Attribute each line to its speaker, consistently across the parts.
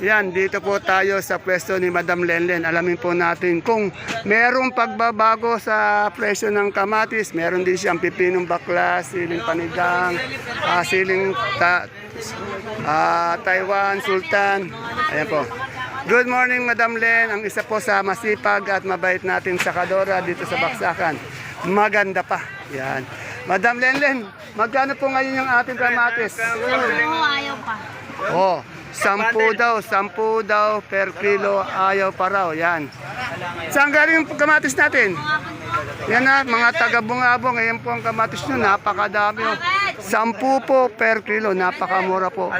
Speaker 1: Yan, dito po tayo sa pwesto ni Madam Lenlen. Alamin po natin kung merong pagbabago sa presyo ng kamatis. Meron din siyang pipinong bakla, siling panigang, ah, siling ta- ah, Taiwan, Sultan. Ayan po. Good morning, Madam Len. Ang isa po sa masipag at mabait natin sa Kadora dito sa Baksakan. Maganda pa. Yan. Madam Lenlen, magkano po ngayon yung ating kamatis?
Speaker 2: Oo, ayaw pa.
Speaker 1: Oh, sampu daw, sampu daw per kilo, ayaw pa raw. Yan. Saan galing yung kamatis natin? Yan na, mga taga-bungabong. Ayan po ang kamatis nyo, napakadami. Oh. Sampu po per kilo, napakamura po.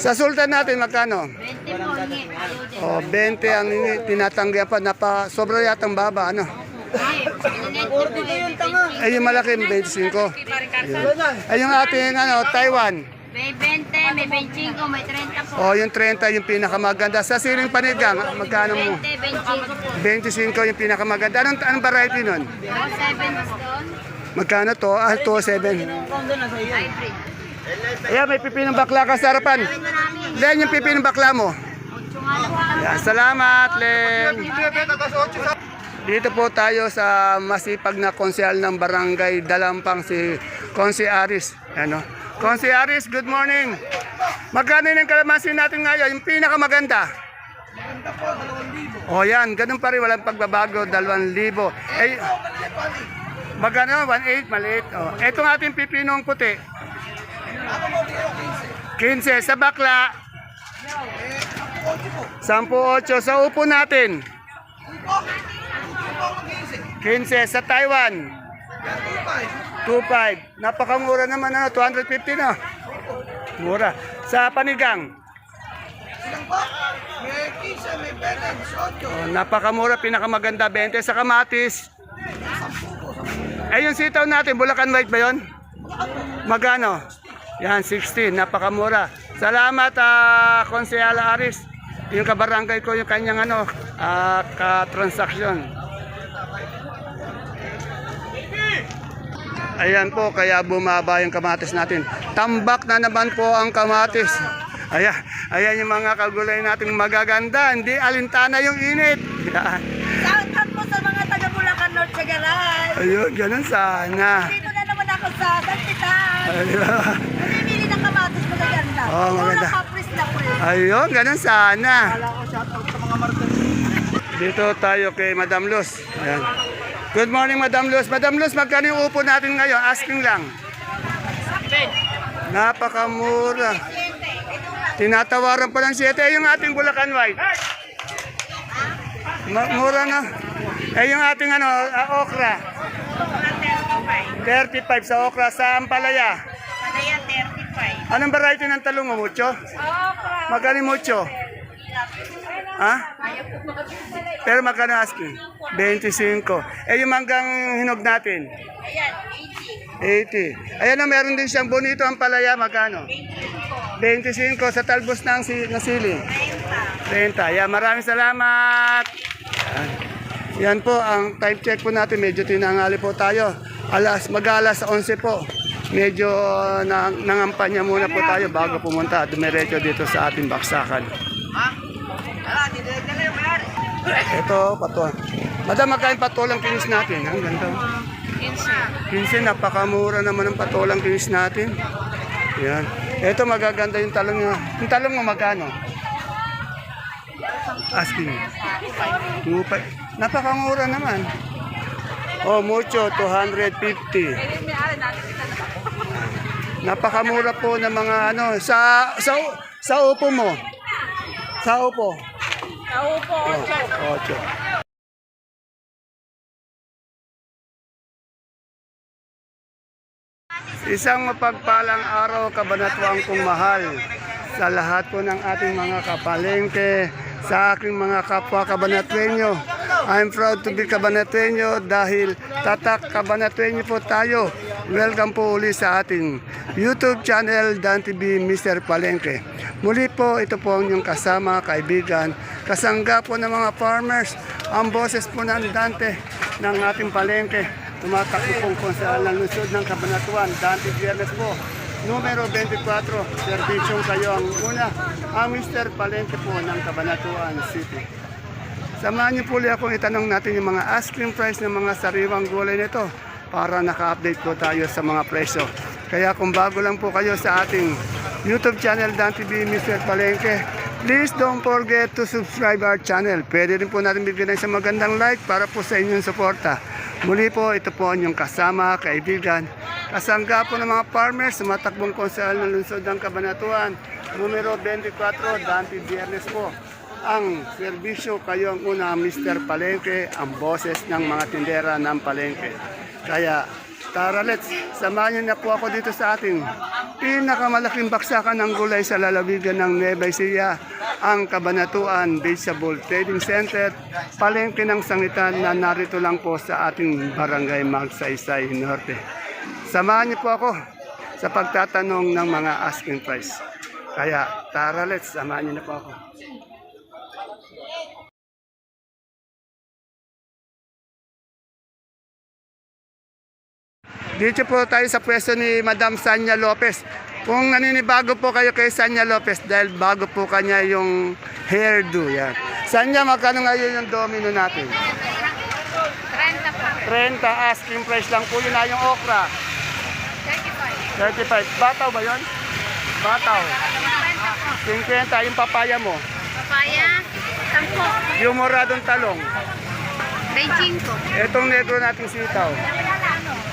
Speaker 1: Sa sultan natin, magkano?
Speaker 2: 20 po.
Speaker 1: Oh, 20 ang tinatanggihan pa. Napa, sobra yatang baba, ano?
Speaker 2: Ay,
Speaker 1: yung malaki, 25. Ayun. Ay, yung ating, ano, Taiwan.
Speaker 2: May 20, may 25, may 30 po.
Speaker 1: Oh, yung 30 yung pinakamaganda. Sa siling panigang, magkano mo?
Speaker 2: 20, 25 po.
Speaker 1: 25 yung pinakamaganda. Anong, anong variety nun?
Speaker 2: 07 po.
Speaker 1: Magkano to? Ah, 207.
Speaker 2: Hybrid.
Speaker 1: Ayan, may pipinong bakla ka sa harapan. Len, yung pipinong bakla mo.
Speaker 2: 8 nga lang po.
Speaker 1: Ayan, salamat, Len. Dito po tayo sa masipag na konsyal ng barangay Dalampang si Konsi Aris. Ano? Konsi Aris, good morning. Magkano yung kalamansi natin ngayon? Yung pinakamaganda. O yan, ganun pa rin, walang pagbabago, 2,000. Eh, magkano? 1,800, maliit. O, etong ating pipinong puti. 15 sa bakla. 10-8 sa upo natin. 15 sa Taiwan. 2.5. Napakamura naman ano, 250 na. Mura. Sa panigang. Oh, napakamura, pinakamaganda 20 sa kamatis. Eh yung sitaw natin, Bulacan White ba yon? Magano? Yan, 16, napakamura. Salamat, ah, Konsehala Aris. Yung kabarangay ko, yung kanyang ano, ah, ka-transaction. Ayan po, kaya bumaba yung kamatis natin. Tambak na naman po ang kamatis. Ayan, ayan yung mga kagulay nating magaganda. Hindi alintana yung init. Yan.
Speaker 3: Shoutout po sa mga taga Bulacan North Sagaran.
Speaker 1: Ayun, ganun sana.
Speaker 3: Dito na naman ako sa Santitan.
Speaker 1: Ayun.
Speaker 3: Namimili ng kamatis magaganda.
Speaker 1: Oo, maganda.
Speaker 3: Kapris na po.
Speaker 1: Ayun, ganun sana.
Speaker 3: Wala ko shoutout sa mga Marcos.
Speaker 1: Dito tayo kay Madam Luz. Ayan. Good morning, Madam Luz. Madam Luz, magkano yung upo natin ngayon? Asking lang. Napakamura. Tinatawaran pa ng 7. Eh, yung ating Bulacan White. Ma- mura na. Eh, yung ating ano, ah, okra. 35 sa okra. Sa Ampalaya.
Speaker 3: Palaya 35.
Speaker 1: Anong variety ng talong mo, Mucho?
Speaker 3: Okra.
Speaker 1: Magkano Mucho? Ha? Pero magkano asking? 25. Eh, yung manggang hinog natin?
Speaker 3: Ayan,
Speaker 1: 80.
Speaker 3: 80.
Speaker 1: Ayan na, meron din siyang bonito ang palaya. Magkano? 25 sa talbos ng si, na sili. 30. Yan, maraming salamat. Yan. Yan po, ang time check po natin. Medyo tinangali po tayo. Alas, mag-alas 11 po. Medyo na, nangampanya muna po tayo bago pumunta. Dumiretso dito sa ating baksakan. Ito, patulang. Madam, magkain patulang kinis natin. Ang ganda. 15, napakamura naman ng patulang kinis natin. Yan. Ito magaganda yung talong niya. Yung talong mo magkano? Asking. Tupa. Napakamura naman. Oh, mucho, 250. Napakamura po ng mga ano. Sa, sa, sa upo mo. Sa upo. Ocho. Isang mapagpalang araw kabanatuang kong mahal sa lahat po ng ating mga kapalengke, sa aking mga kapwa kabanatwenyo. I'm proud to be kabanatwenyo dahil tatak kabanatwenyo po tayo. Welcome po uli sa ating YouTube channel Dan TV Mr. Palengke. Muli po ito po ang inyong kasama, kaibigan, kasangga po ng mga farmers, ang boses po ng Dante ng ating palengke. Tumatakbo pong konsehal ng lungsod ng Kabanatuan, Dante Viernes po. numero 24. Serbisyong kayo ang una. Ang Mr. Palente po ng Cabanatuan City. Samahan niyo po ulit akong itanong natin yung mga asking price ng mga sariwang gulay nito para naka-update po tayo sa mga presyo. Kaya kung bago lang po kayo sa ating YouTube channel Dan TV Mr. Palengke, please don't forget to subscribe our channel. Pwede rin po natin bigyan ng isang magandang like para po sa inyong suporta. Muli po, ito po ang inyong kasama, kaibigan, kasangga po ng mga farmers sa matakbong konsehal ng lungsod ng Kabanatuan, numero 24, Dante Biernes po ang serbisyo kayo ang una, Mr. Palengke, ang boses ng mga tindera ng Palengke. Kaya, tara let's, samahan niyo po ako dito sa ating pinakamalaking baksakan ng gulay sa lalawigan ng Nueva Ecija, ang Kabanatuan Vegetable Trading Center, Palengke ng Sangitan na narito lang po sa ating barangay Magsaysay Norte. Samahan niyo po ako sa pagtatanong ng mga asking price. Kaya, tara let's, samahan niyo po ako. Dito po tayo sa pwesto ni Madam Sanya Lopez. Kung naninibago po kayo kay Sanya Lopez dahil bago po kanya yung hairdo. Yan. Sanya, magkano ngayon yung domino natin?
Speaker 2: 30 po.
Speaker 1: 30 asking price lang po yun na yung okra.
Speaker 2: 35.
Speaker 1: 35. Bataw ba yun? Bataw.
Speaker 2: 50 po.
Speaker 1: 50 yung papaya mo.
Speaker 2: Papaya, 10.
Speaker 1: Yung moradong talong.
Speaker 2: 25.
Speaker 1: Etong negro nating sitaw.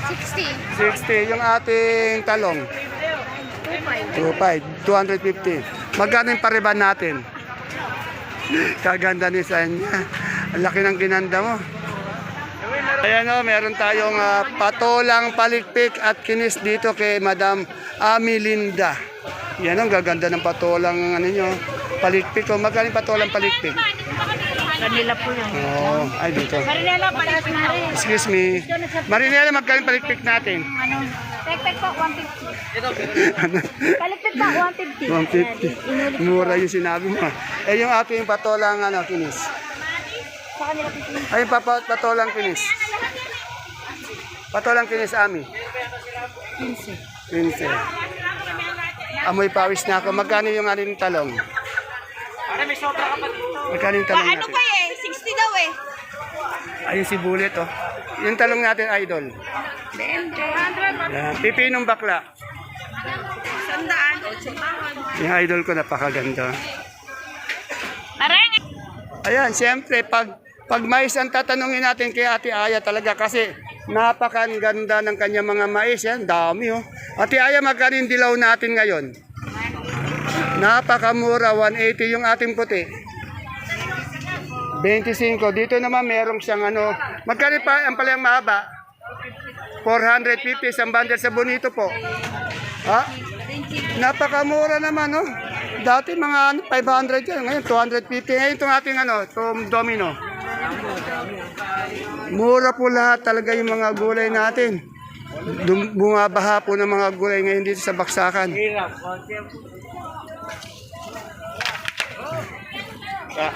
Speaker 2: 60.
Speaker 1: 60. Yung ating talong.
Speaker 2: 25.
Speaker 1: 25, 250. Magkano yung pariban natin? Kaganda ni Sanya. Ang laki ng ginanda mo. Ayan o, meron tayong ah, patolang palikpik at kinis dito kay Madam Amilinda. Yan ang gaganda ng patolang ano nyo. Palikpik o, magkano yung patolang palikpik?
Speaker 2: Kanila po yun.
Speaker 1: Oo, ay dito.
Speaker 2: Marinela, palit na rin.
Speaker 1: Excuse me. Marinela, magkano yung palikpik natin?
Speaker 2: Ano? Pekpek po, 150. Palikpik po, 150.
Speaker 1: 150. Mura yung sinabi mo. Eh yung ating patolang ano, kinis.
Speaker 2: Sa kanila po.
Speaker 1: Ay, papa, patolang kinis. Patolang kinis, Ami. 15. 15. Amoy pawis na ako. Magkano yung aling talong? Magkano yung talong natin?
Speaker 3: eh? 60 daw eh.
Speaker 1: Ayun si Bullet, oh. Yung talong natin, idol. Yan. Pipinong bakla.
Speaker 3: Sandaan.
Speaker 1: Yung idol ko, napakaganda. Ayan, siyempre, pag, pag mais ang tatanungin natin kay Ate Aya talaga kasi napakaganda ng kanya mga mais. Yan, dami oh. Ate Aya, magkano yung dilaw natin ngayon? Napakamura, 180 yung ating puti. 25. Dito naman merong siyang ano. Magkano pa ang palayang mahaba? 450 isang bundle sa bonito po. Ha? Napakamura naman, no? Dati mga ano, 500 yan, ngayon 250. Ngayon itong ating ano, itong domino. Mura po lahat talaga yung mga gulay natin. Bumabaha po ng mga gulay ngayon dito sa Baksakan. Ah.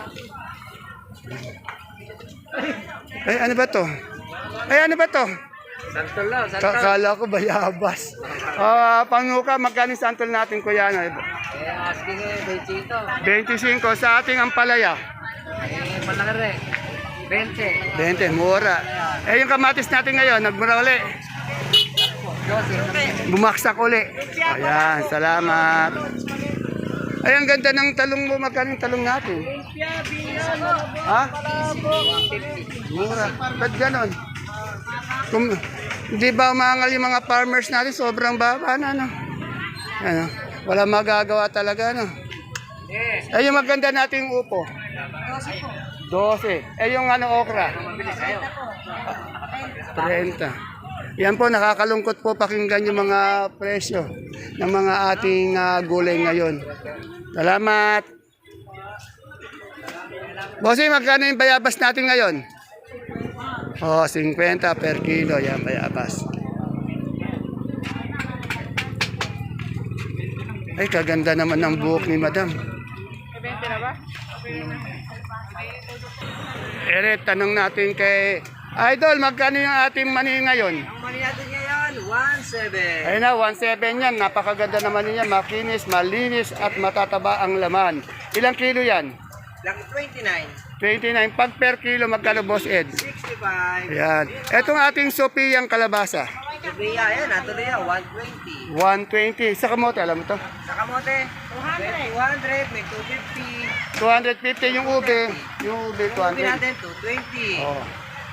Speaker 1: Ay, ano ba to? Ay, ano ba to?
Speaker 4: Santol lang,
Speaker 1: Ka- Kala ko bayabas. Ah, panuka, magkano yung santol natin, kuya? Ano?
Speaker 4: Eh, asking eh, 25.
Speaker 1: 25 sa ating ampalaya.
Speaker 4: Eh, malaki rin. 20.
Speaker 1: 20, mura. Eh, yung kamatis natin ngayon, nagmura uli.
Speaker 4: 12.
Speaker 1: Bumaksak uli. Ayan, salamat. Ay, ang ganda ng talong mo. Magkano yung talong natin? Ha? Mura. Ba't ganon? Kung, di ba umangal yung mga farmers natin? Sobrang baba na, no? Ano? Wala magagawa talaga, no? Ay, yung maganda nating upo. 12. Eh, yung ano, okra? 30. Yan po, nakakalungkot po pakinggan yung mga presyo ng mga ating ah, gulay ngayon. Salamat. Bossy, magkano yung bayabas natin ngayon? Oh, 50 per kilo. Yan, bayabas. Ay, kaganda naman ng buhok ni madam. Ere, tanong natin kay Idol, magkano yung ating mani ngayon?
Speaker 3: Ang mali natin ngayon,
Speaker 4: 117.
Speaker 1: Ayun na, 1.7 yan. Napakaganda naman niya. Makinis, malinis at matataba ang laman. Ilang kilo yan?
Speaker 4: Laki 29.
Speaker 1: 29. Pag per kilo, magkano boss Ed?
Speaker 4: 65.
Speaker 1: Yan. Etong ating Sophia kalabasa.
Speaker 4: Sophia, yan. Natuloy yan. 120.
Speaker 1: 120. Sa kamote, alam mo to?
Speaker 4: Sa kamote, 200. 200. May 250.
Speaker 1: 250 yung ube. Yung ube,
Speaker 4: Sabi
Speaker 1: 200.
Speaker 4: natin, 220.
Speaker 1: Oh.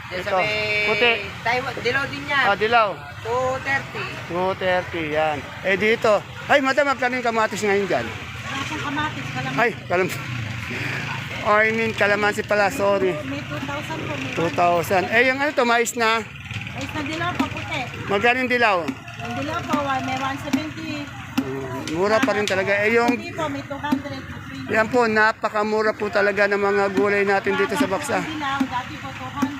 Speaker 1: Ito, puti.
Speaker 4: Taiwan, dilaw din yan.
Speaker 1: Ah, dilaw.
Speaker 4: 230.
Speaker 1: 230, yan. Eh dito. Ay, madam, magkano yung kamatis ngayon dyan?
Speaker 2: Nasang kamatis, kalamansi.
Speaker 1: Ay, kalam... Oh, I mean, kalamansi pala, sorry.
Speaker 2: May 2,000 po. May
Speaker 1: 2,000. Eh, yung ano to, mais na.
Speaker 2: Ayos na dilaw pa puti.
Speaker 1: Magkano yung dilaw?
Speaker 2: Ang dilaw po, may 170.
Speaker 1: Mm, Mura pa rin talaga. Eh, yung...
Speaker 2: Hindi po, may 200.
Speaker 1: Yan po, napakamura po talaga ng mga gulay natin dito sa Baksa.
Speaker 2: Dati po 200.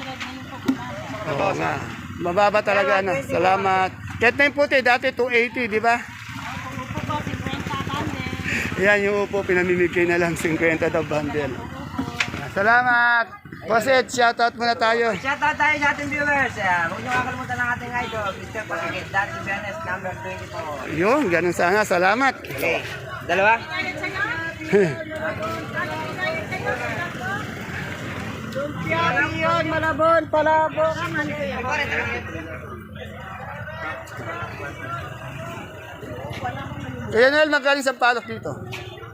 Speaker 1: Oo nga. Mababa talaga, ano. Salamat. Kahit na yung puti, dati 280, di ba?
Speaker 2: Upo po, 50 kande.
Speaker 1: Yan yung upo, pinamimigay na lang 50 daw bundle. Salamat! Boss Ed, shoutout muna tayo.
Speaker 4: Shoutout tayo sa ating viewers. Uh, huwag niyo kakalimutan ng ating idol, Mr. Pagkakit, Dati Benes, number 24.
Speaker 1: Yun, ganun sana. Salamat.
Speaker 4: Okay. Dalawa?
Speaker 2: Yun, malabon, palabon.
Speaker 1: Kaya Noel, magkano sa palok dito?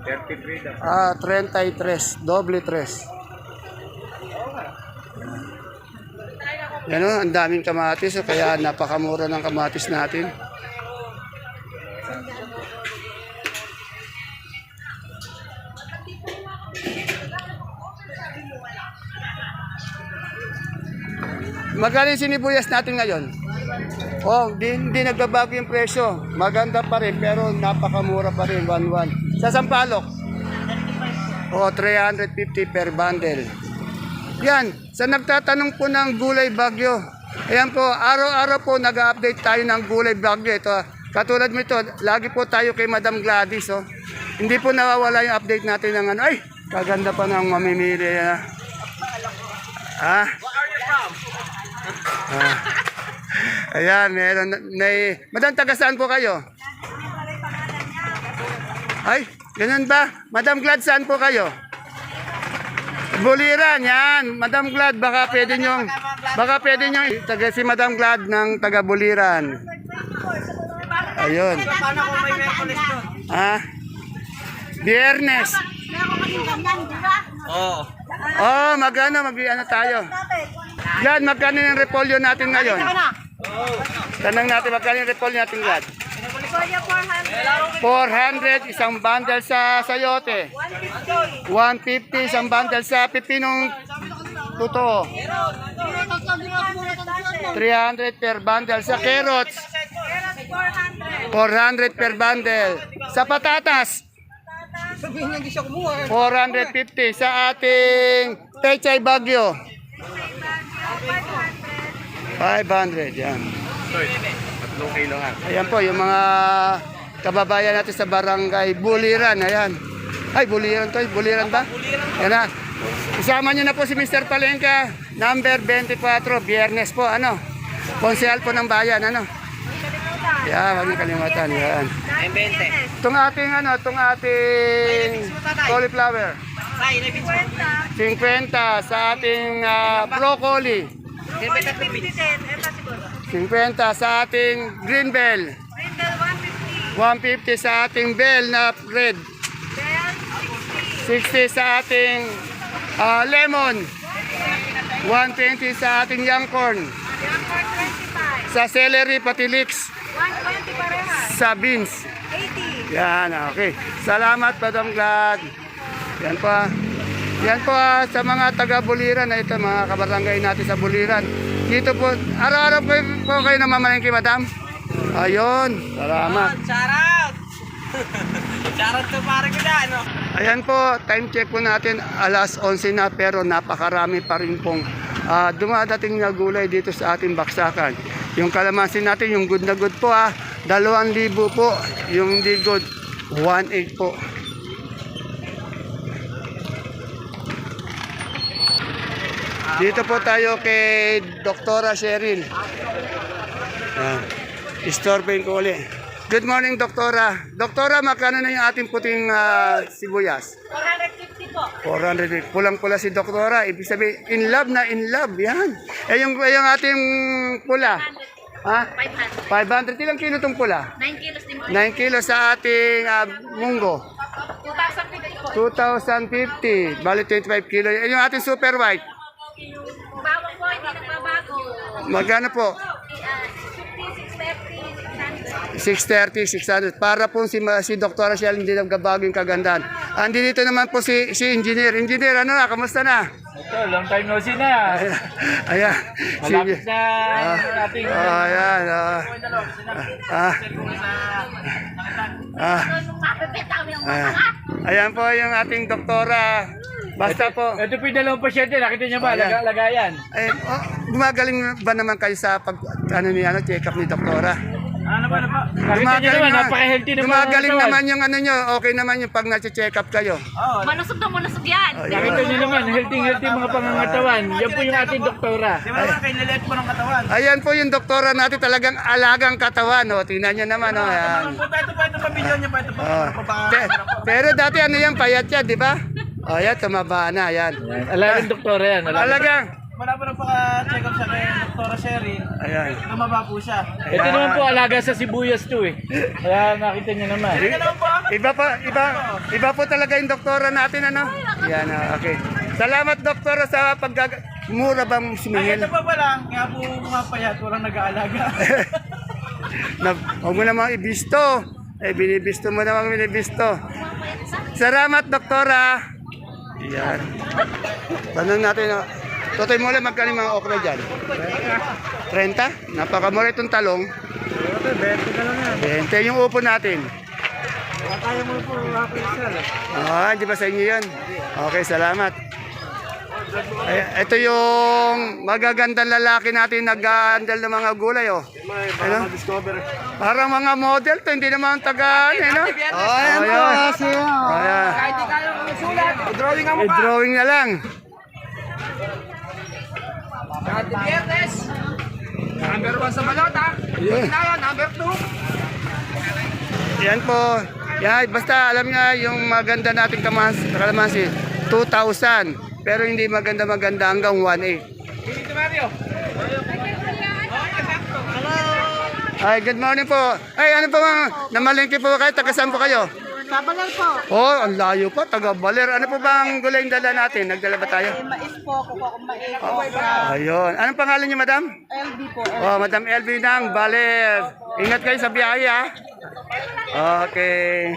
Speaker 1: 33 daw. Ah, 33. Doble 3. Yan o, ang daming kamatis. oh, Kaya napakamura ng kamatis natin. Magkano yung sinibuyas natin ngayon? Oh, di, di nagbabago yung presyo. Maganda pa rin pero napakamura pa rin 11. Sa Sampalok? Oh, 350 per bundle. Yan, sa nagtatanong po ng gulay bagyo. Ayan po, araw-araw po nag-update tayo ng gulay bagyo. Ito, katulad mo ito, lagi po tayo kay Madam Gladys. Oh. Hindi po nawawala yung update natin ng ano. Ay, kaganda pa ng mamimili. Ah. Ah. Ah. Ayan, meron. May, Madam, taga saan po kayo? Ay, ganun ba? Madam Glad, saan po kayo? Buliran, yan. Madam Glad, baka pwede nyong, baka pwede nyong, taga si Madam Glad ng taga Buliran. Ayun.
Speaker 4: Paano kung may Merkulis doon?
Speaker 1: Ah, Biyernes.
Speaker 4: Oo.
Speaker 1: Oh, magano, mag-ano tayo. Glad, magkano yung repolyo natin ngayon? Tanong natin, magkano yung repolyo natin, Glad? 400, isang bundle sa sayote. 150, isang bundle sa pipinong totoo. 300 per bundle sa carrots. 400 per bundle. Sa patatas. 450 sa ating pechay bagyo. 500 yan. Ayan po yung mga kababayan natin sa barangay Buliran. Ayan. Ay, Buliran to. Buliran ba? Yan na. Isama nyo na po si Mr. Palenka. Number 24. Biyernes po. Ano? Konsehal po ng bayan. Ano? Yan, huwag niyo kalimutan. Yan.
Speaker 4: May 20.
Speaker 1: Itong ating ano, itong ating cauliflower.
Speaker 4: Ay, may 50.
Speaker 1: 50 sa ating ah, broccoli. 50 sa ating green bell. 150 sa ating bell na red. 60 sa ating ah, lemon. 120 sa ating young corn. Sa celery pati leeks. Sa beans. Yan, okay. Salamat, Madam Glad. Yan po. ah. Yan po ah, sa mga taga Buliran na ito, mga kabarangay natin sa Buliran. Dito po, araw-araw po, po kayo namamalengke, Madam? Ayun, salamat.
Speaker 4: Shout out to pare ko na, ano?
Speaker 1: Ayan po, time check po natin, alas 11 na pero napakarami pa rin pong ah, dumadating na gulay dito sa ating baksakan. Yung kalamansi natin, yung good na good po ah, 2,000 po, yung hindi good, 1,800 po. Dito po tayo kay Doktora Cheryl. Ayan. Istorbain ko uli. Good morning, Doktora. Doktora, makano na yung ating puting ah, sibuyas?
Speaker 2: 450 po.
Speaker 1: 400. Pulang-pula si Doktora. Ibig sabihin, in love na in love. Yan. Eh, yung, yung ating pula. Ha?
Speaker 2: 500.
Speaker 1: 500. Ilang kilo itong pula?
Speaker 2: 9 kilos din po.
Speaker 1: 9 kilo sa ating ah, munggo.
Speaker 2: 2,050 po.
Speaker 1: 2,050. Bali 25 kilo. Eh, yung ating super white.
Speaker 2: Bawang po, hindi nagbabago.
Speaker 1: Magkano po?
Speaker 2: Ah, 50, 630, 600.
Speaker 1: 630, 600. Para po si, si Dr. Shell hindi nagbabago yung kagandahan. Andi dito naman po si, si Engineer. Engineer, ano na? Kamusta na?
Speaker 5: Ito, long time no see na.
Speaker 1: Ayan.
Speaker 5: Malapit
Speaker 1: Si,
Speaker 5: na yung ating
Speaker 1: oh, ayan. ah. Ah. Ah. Ayan. Ayan po yung ating doktora. Basta po.
Speaker 5: Ito po yung dalawang pasyente, nakita niyo ba? Laga, lagayan.
Speaker 1: Eh, oh, gumagaling ba naman kayo sa pag ano ni ano check up ni doktora?
Speaker 5: Ano ba na po? Nakita niyo naman, napaka-healthy naman.
Speaker 1: Gumagaling naman yung ano nyo, okay naman yung pag na-check up kayo.
Speaker 2: Malusog na malusog yan.
Speaker 5: Nakita niyo naman, healthy healthy mga pangangatawan. Yan po yung ating doktora.
Speaker 1: Ayan po yung doktora natin talagang alagang katawan. Oh. Tingnan nyo naman. Oh. Ayan.
Speaker 4: Ito pa, ito pa, video niya pa, ito pa.
Speaker 1: Oh. Pe- pero dati ano yan, payat yan, di ba? O yan, tumaba na. Yan.
Speaker 5: Alagang doktora yan. Alagang.
Speaker 4: Wala pa nagpaka-check up siya kay Dr. Sherin.
Speaker 1: Ayan.
Speaker 4: Tumaba po siya.
Speaker 5: Ito naman po alaga sa sibuyas to eh. Kaya nakita niyo naman.
Speaker 1: Iba pa, iba, iba po talaga yung doktora natin, ano? Yan, ah, okay. Salamat, doktora, sa pag Mura bang
Speaker 4: Ay,
Speaker 1: sumingil?
Speaker 4: ito pa pala, kaya po pumapayat, walang nag-aalaga.
Speaker 1: na, huwag mo namang ibisto. Eh, binibisto mo namang binibisto. Salamat, doktora. Yan. Tanong natin, oh. Totoy mo lang magkano mga okra dyan? 30? Napakamura itong talong. 20 yung upo natin.
Speaker 4: Kaya mo po ako isa.
Speaker 1: Ah, di ba sa inyo yun? Okay, salamat. Ay, ito yung magagandang lalaki natin nag-handle ng mga gulay, oh. Ano? Parang mga model to, hindi naman taga, ano, eh? Oh, ayan po. Ayan.
Speaker 4: Kahit di sulat, drawing ang
Speaker 1: Eh, drawing na lang.
Speaker 4: Kahit biyernes. Number one sa balota. Kaya, number two.
Speaker 1: Yan po. Yan, basta alam niya yung maganda nating kamas, kalamansi, 2,000. Pero hindi maganda-maganda hanggang 1,800.
Speaker 4: Dito Mario.
Speaker 1: Ay, good morning po. Ay, ano po mga, namalengke po kayo, taga saan po kayo?
Speaker 2: Sabalan po.
Speaker 1: Oh, ang layo pa, taga Baler. Ano po ba ang gulay dala natin? Nagdala ba tayo?
Speaker 2: Mais po, kuko mais. Okra.
Speaker 1: Ayun. Anong pangalan niyo, madam?
Speaker 2: LB po.
Speaker 1: Oh, Madam LB ng Baler. Ingat kayo sa biyahe, ha? Okay.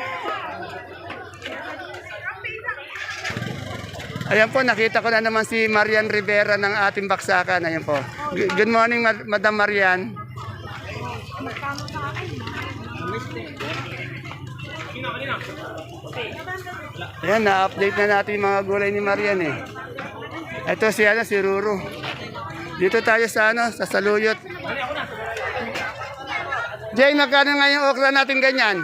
Speaker 1: Ayan po, nakita ko na naman si Marian Rivera ng ating baksakan. Ayan po. Good morning, Ma- Madam Marian. Ayan, na-update na natin yung mga gulay ni Marian eh. Ito si, ano, si Ruru. Dito tayo sa ano, sa Saluyot. Jay, magkano nga yung okra natin ganyan?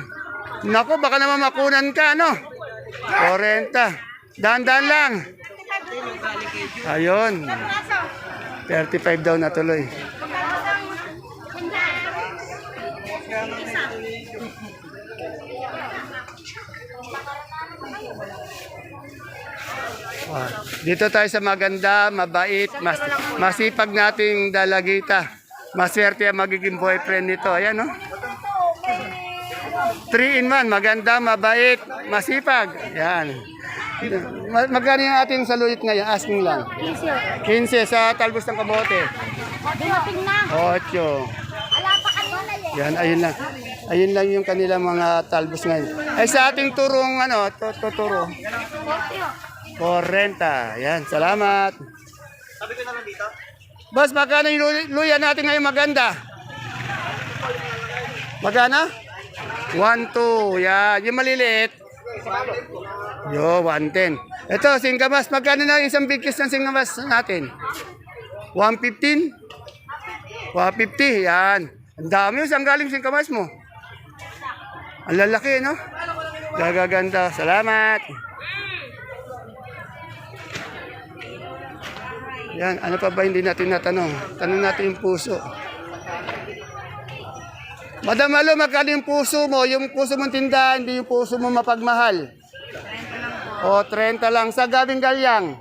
Speaker 1: Naku, baka naman makunan ka, no? 40. Dahan-dahan lang. Ayun. 35 daw na tuloy. Dito tayo sa maganda, mabait, mas, masipag nating dalagita. Maswerte ang magiging boyfriend nito. Ayan, no? 3 in 1, maganda, mabait, masipag. Yan. Ma- Magkano yung ating salulit ngayon? Asking lang. 15 sa talbos ng kamote.
Speaker 2: Dumating na.
Speaker 1: 8.
Speaker 2: Ala pa kanina eh.
Speaker 1: Yan, ayun lang. Ayun lang yung kanilang mga talbos ngayon. Ay sa ating turong ano, to, to, turo. 40. Yan, salamat.
Speaker 4: Sabi ko naman dito.
Speaker 1: Boss, magkano yung lu- luya natin ngayon maganda? Magkano? 1, 2. Yan, yung maliliit. Yo, 110. Ito, singkamas. Magkano na yung isang bigkis ng singkamas natin? 115? 150, yan. Ang dami yung saan galing singkamas mo. Ang lalaki, no? Gagaganda. Salamat. Yan, ano pa ba hindi natin natanong? Tanong natin yung puso. Madam Malo, magkano yung puso mo? Yung puso mong tindahan, hindi yung puso mo mapagmahal. O, 30 lang. Sa gabing galyang?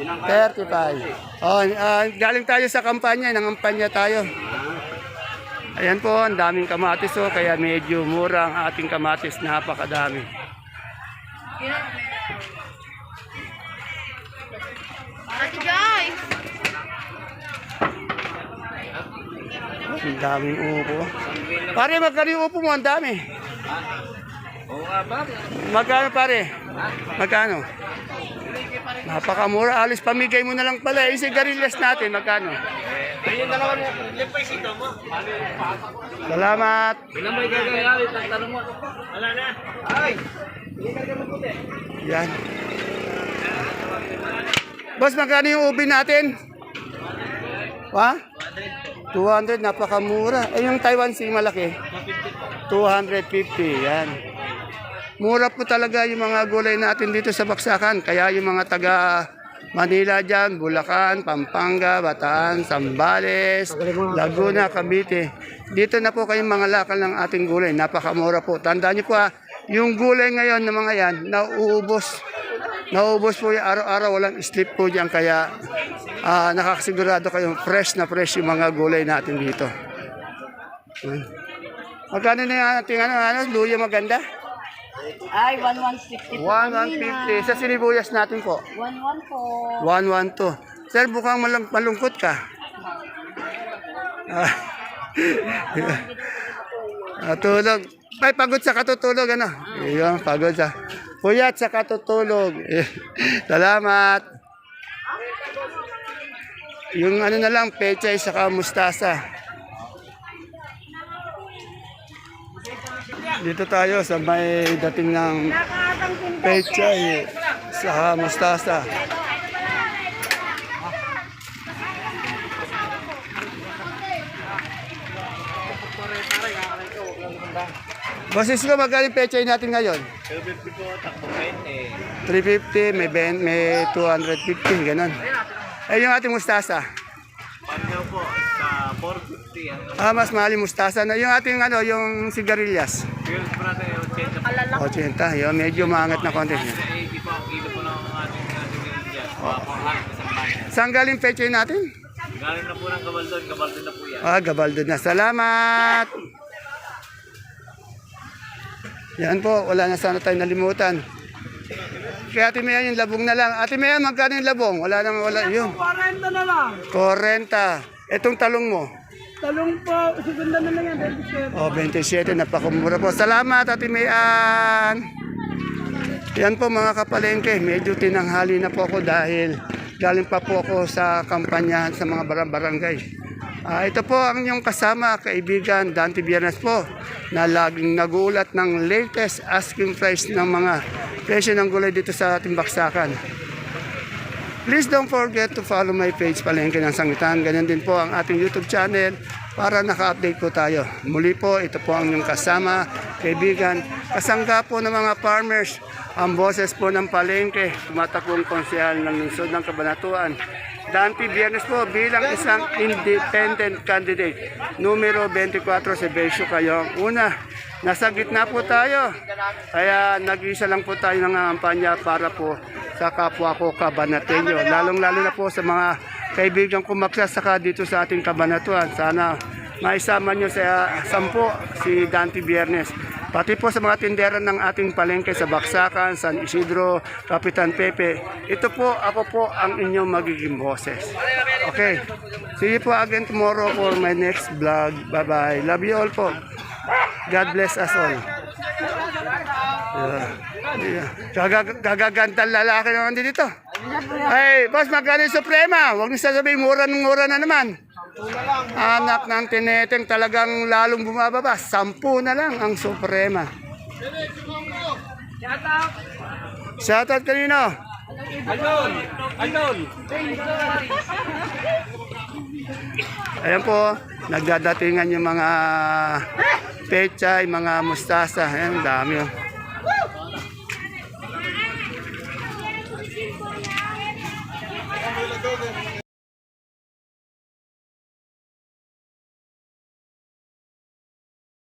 Speaker 1: 35. Oh, ah, galing tayo sa kampanya, nangampanya tayo. Ayan po, ang daming kamatis oh, kaya medyo mura ang ating kamatis, napakadami.
Speaker 2: Ate Joy!
Speaker 1: Ang daming upo. Pare, magkano yung upo mo? Ang dami.
Speaker 5: Oo nga ba?
Speaker 1: Magkano pare? Magkano? Napakamura. Alis pamigay mo na lang pala. Yung sigarilyas natin, magkano?
Speaker 5: Ayun na naman yung paisito mo.
Speaker 1: Salamat.
Speaker 5: Ilan ba yung gagawin? Tanong mo. Wala na. Ay!
Speaker 1: Yan. Boss, magkano yung ubi natin? Ha? 200, napakamura. Eh, yung Taiwan Sea malaki? 250, yan. Mura po talaga yung mga gulay natin dito sa Baksakan. Kaya yung mga taga Manila dyan, Bulacan, Pampanga, Bataan, Sambales, Laguna, Cavite. Dito na po kayong mga lakal ng ating gulay. Napakamura po. Tandaan niyo po ha, yung gulay ngayon ng mga yan, nauubos. Nauubos po yung araw-araw, walang slip po dyan. Kaya ah, nakakasigurado kayong fresh na fresh yung mga gulay natin dito. Hmm. Magkano na yung ating ano, ano, luya maganda?
Speaker 2: Ay, 1160 po.
Speaker 1: 1,150. Sa sinibuyas natin po.
Speaker 2: 11 po.
Speaker 1: 112. Sir, bukang malang, malungkot ka. Ah. Ah, tulog. Ay, pagod sa katutulog, ano? Iyon, pagod sa... Puyat sa katutulog. Salamat. Yung ano na lang, pechay sa mustasa. Dito tayo sa may dating ng pechay sa mustasa. Basis ko magkano yung pechay natin ngayon? 350, may, 20, may 250, ganun. Eh yung ating mustasa?
Speaker 5: Pagkaw po, sa 450 yan.
Speaker 1: Ah, mas mahal yung mustasa. No? Yung ating ano, yung sigarilyas?
Speaker 5: Pills po natin, 80 po.
Speaker 1: 80, yun, medyo maangat na konti.
Speaker 5: 80 po ang kilo po ng ating sa bahay.
Speaker 1: Saan galing pechay natin?
Speaker 5: Galing na po ng Gabaldon, Gabaldon na po yan.
Speaker 1: Ah, gabaldon na. Salamat! Yan po, wala na sana tayo nalimutan. Kaya Ate Mea, yung labong na lang. Ate Mea, magkano yung labong? Wala nang wala. Yun.
Speaker 3: 40 na lang.
Speaker 1: 40. Etong talong mo?
Speaker 3: Talong po, segunda na lang yan, 27.
Speaker 1: O, 27. Napakamura po. Salamat, Ate Mayan. Yan po mga kapalengke. Medyo tinanghali na po ako dahil galing pa po ako sa kampanya sa mga barang barangay. Ah, ito po ang inyong kasama, kaibigan Dante Biernes po, na laging nagulat ng latest asking price ng mga presyo ng gulay dito sa ating baksakan. Please don't forget to follow my page Palengke ng Sangitan. Ganyan din po ang ating YouTube channel para naka-update po tayo. Muli po, ito po ang inyong kasama, kaibigan, kasangga po ng mga farmers, ang boses po ng Palengke, tumatakbong konsehal ng lungsod ng Kabanatuan. Dante Biernes po bilang isang independent candidate. Numero 24 sa Besyo kayo ang una. Nasa gitna po tayo. Kaya nag-isa lang po tayo ng kampanya para po sa kapwa ko kabanatenyo. Lalong-lalo na po sa mga kaibigan ko magsasaka dito sa ating kabanatuan. Sana maisama nyo sa sampo si Dante Biernes. Pati po sa mga tindera ng ating palengke sa Baksakan, San Isidro, Kapitan Pepe. Ito po, ako po ang inyong magiging boses. Okay. See you po again tomorrow for my next vlog. Bye-bye. Love you all po. God bless us all. Yeah. Lalaki naman dito. Ay, boss, magkano yung suprema? Huwag niyo sasabihin, mura ng mura na naman. Anak ng tineteng talagang lalong bumababa. Sampu na lang ang suprema. Shoutout kanino? Ayan po, nagdadatingan yung mga pechay, mga mustasa. Ayan, dami oh.